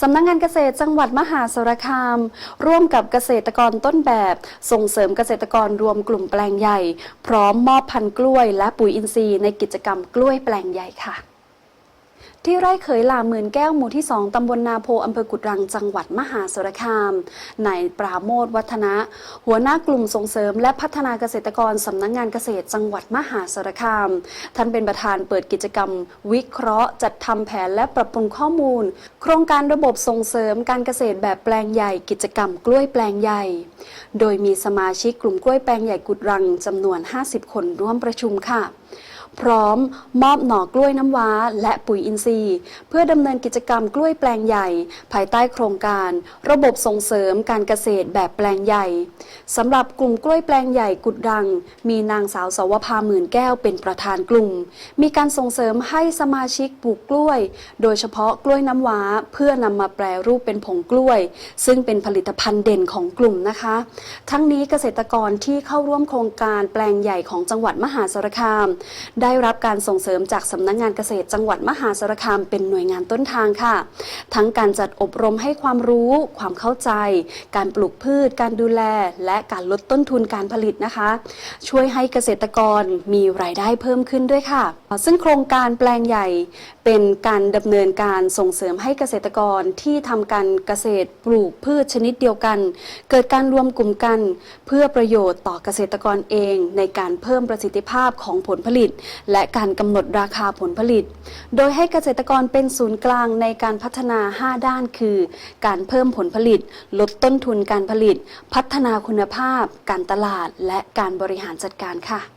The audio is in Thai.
สำนักงงานเกษตรจังหวัดมหาสารคาม ร่วมกับเกษตรกรต้นแบบ ส่งเสริมเกษตรกรรวมกลุ่มแปลงใหญ่ พร้อมมอบพันธุ์กล้วย และปุ๋ยอินทรีย์ในกิจกรรมกล้วยแปลงใหญ่ค่ะ ที่ไร่เขยลาหมื่นแก้วหมู่ที่ 2 ตำบลนาโพอำเภอกุดรัง จังหวัดมหาสารคาม นายปราโมทวัฒนะ หัวหน้ากลุ่มส่งเสริม และพัฒนาเกษตรกรสำนักงงานเกษตรจังหวัดมหาสารคาม ท่านเป็นประธานเปิดกิจกรรม วิเคราะห์ จัดทำแผนและปรับปรุงข้อมูล โครงการระบบส่งเสริมการเกษตรแบบแปลงใหญ่ กิจกรรมกล้วยแปลงใหญ่ โดยมีสมาชิกกลุ่มกล้วยแปลงใหญ่กุดรังจำนวน 50 คนร่วมประชุมค่ะ พร้อมมอบหน่อกล้วยน้ำว้า และปุ๋ยอินทรีย์ เพื่อดำเนินกิจกรรมกล้วยแปลงใหญ่ ภายใต้โครงการ ระบบส่งเสริมการเกษตรแบบแปลงใหญ่สำหรับกลุ่มกล้วยแปลงใหญ่กุดรัง มีนางสาวสวภาหมื่นแก้วเป็นประธานกลุ่ม มีการส่งเสริมให้สมาชิกปลูกกล้วย โดยเฉพาะกล้วยน้ำว้า เพื่อนำมาแปรรูปเป็นผงกล้วย ซึ่งเป็นผลิตภัณฑ์เด่นของกลุ่มนะคะ ทั้งนี้เกษตรกรที่เข้าร่วมโครงการแปลงใหญ่ของจังหวัดมหาสารคามไได้รับการส่งเสริมจากสำนักงานเกษตรจังหวัดมหาสารคามเป็นหน่วยงานต้นทางค่ะ ทั้งการจัดอบรมให้ความรู้ ความเข้าใจ การปลูกพืช การดูแล และการลดต้นทุนการผลิตนะคะ ช่วยให้เกษตรกรมีรายได้เพิ่มขึ้นด้วยค่ะ ซึ่งโครงการแปลงใหญ่เป็นการดำเนินการส่งเสริมให้เกษตรกรที่ทำการเกษตรปลูกพืชชนิดเดียวกัน เกิดการรวมกลุ่มกัน เพื่อประโยชน์ต่อเกษตรกรเอง ในการเพิ่มประสิทธิภาพของผลผลิตและการกำหนดราคาผลผลิต โดยให้เกษตรกรเป็นศูนย์กลางในการพัฒนา 5 ด้านคือ การเพิ่มผลผลิต ลดต้นทุนการผลิต พัฒนาคุณภาพ การตลาด และการบริหารจัดการค่ะ